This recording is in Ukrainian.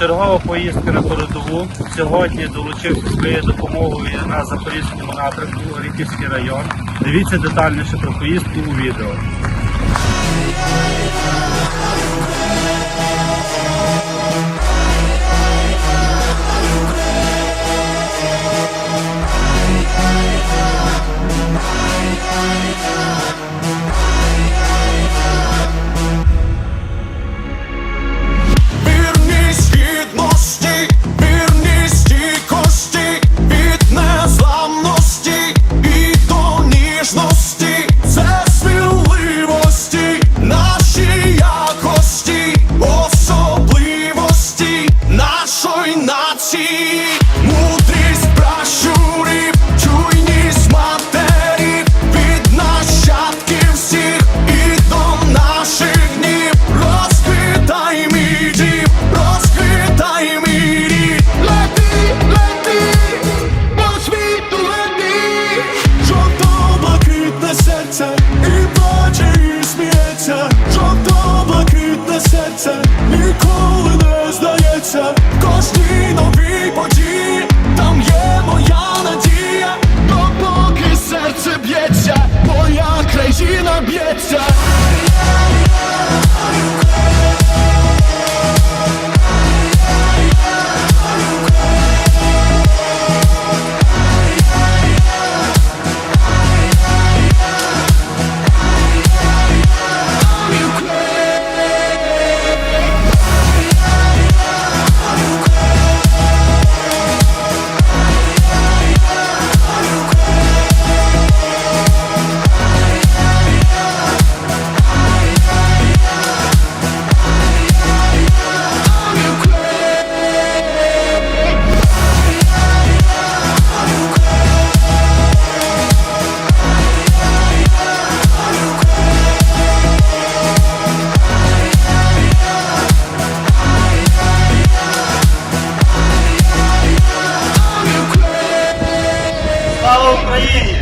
Чергова поїздка на передову. Сьогодні долучився своєю допомогою на Запорізькому напрямку, Оріхівський район. Дивіться детальніше про поїздку у відео. see kobieca país,